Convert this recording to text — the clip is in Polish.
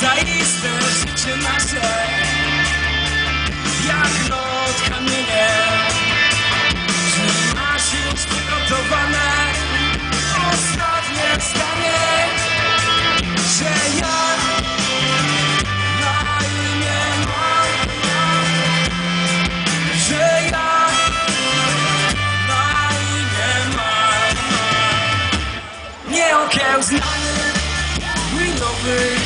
Zaiste życie nasze. Jak not kamienie Czy masz już przygotowane Ostatnie zdanie Że ja Na imię mam Że ja Na mam Nie nowy